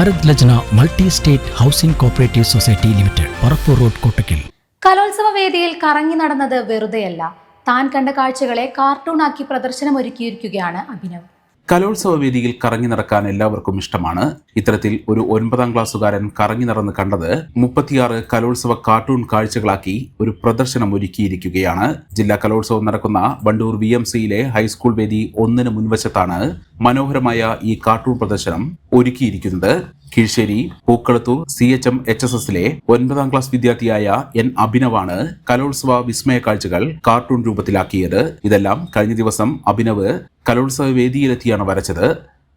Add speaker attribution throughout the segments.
Speaker 1: Bharat Lajna multi state housing cooperative society limited Parappur road Kottakkal.
Speaker 2: കലോത്സവ വേദിയിൽ കറങ്ങി നടന്നത് വെറുതെയല്ല. താൻ കണ്ട കാഴ്ചകളെ കാർട്ടൂണാക്കി പ്രദർശനമൊരുക്കിയിരിക്കുകയാണ് അഭിനവ്.
Speaker 3: കലോത്സവ വേദിയിൽ കറങ്ങി നടക്കാൻ എല്ലാവർക്കും ഇഷ്ടമാണ്. ഇത്തരത്തിൽ ഒരു ഒൻപതാം ക്ലാസ്സുകാരൻ കറങ്ങി നടന്ന് കണ്ടത് മുപ്പത്തിയാറ് കലോത്സവ കാർട്ടൂൺ കാഴ്ചകളാക്കി ഒരു പ്രദർശനം ഒരുക്കിയിരിക്കുകയാണ്. ജില്ലാ കലോത്സവം നടക്കുന്ന വണ്ടൂർ വി എം സിയിലെ ഹൈസ്കൂൾ വേദി ഒന്നിന് മുൻവശത്താണ് മനോഹരമായ ഈ കാർട്ടൂൺ പ്രദർശനം. ഒരുക്കിയിരിക്കുന്നത് Keezhissery Pookkalathur C H M H S എസിലെ ഒൻപതാം ക്ലാസ് വിദ്യാർത്ഥിയായ എൻ അഭിനവാണ് കലോത്സവ വിസ്മയ കാഴ്ചകൾ കാർട്ടൂൺ രൂപത്തിലാക്കിയത്. ഇതെല്ലാം കഴിഞ്ഞ ദിവസം അഭിനവ് കലോത്സവ വേദിയിലെത്തിയാണ് വരച്ചത്.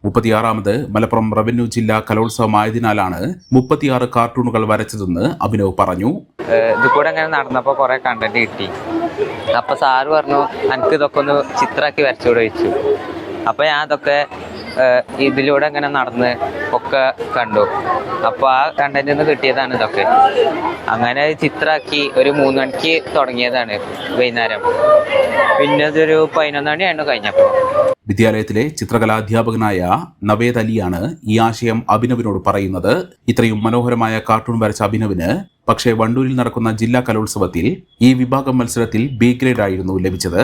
Speaker 3: മുപ്പത്തിയാറാമത് മലപ്പുറം റവന്യൂ ജില്ലാ കലോത്സവമായതിനാലാണ് മുപ്പത്തിയാറ് കാർട്ടൂണുകൾ വരച്ചതെന്ന് അഭിനവ് പറഞ്ഞു.
Speaker 4: ഇതുകൂടെ അങ്ങനെ നടന്നപ്പോൾ കുറെ കണ്ടന്റ് കിട്ടി. അപ്പോൾ സാറ് പറഞ്ഞു എനിക്ക് ഇതൊക്കെ ഒന്ന് ചിത്രാക്കി വരച്ചു ചോദിച്ചു. അപ്പൊ ഞാൻ അതൊക്കെ ഇതിലൂടെ അങ്ങനെ നടന്ന് ഒക്കെ കണ്ടു. അപ്പോൾ ആ കണ്ടന്റിൽ നിന്ന് കിട്ടിയതാണ് ഇതൊക്കെ. അങ്ങനെ ചിത്രമാക്കി ഒരു മൂന്ന് മണിക്ക് തുടങ്ങിയതാണ് വൈകുന്നേരം. പിന്നെ അതൊരു പതിനൊന്ന് മണിയായിരുന്നു കഴിഞ്ഞപ്പോൾ
Speaker 3: വിദ്യാലയത്തിലെ ചിത്രകലാധ്യാപകനായ നവേദ് അലിയാണ് ഈ ആശയം അഭിനവിനോട് പറയുന്നത്. ഇത്രയും മനോഹരമായ കാർട്ടൂൺ വരച്ച അഭിനവിന് പക്ഷേ വണ്ടൂരിൽ നടക്കുന്ന ജില്ലാ കലോത്സവത്തിൽ ഈ വിഭാഗം മത്സരത്തിൽ ബി ഗ്രേഡ് ആയിരുന്നു ലഭിച്ചത്.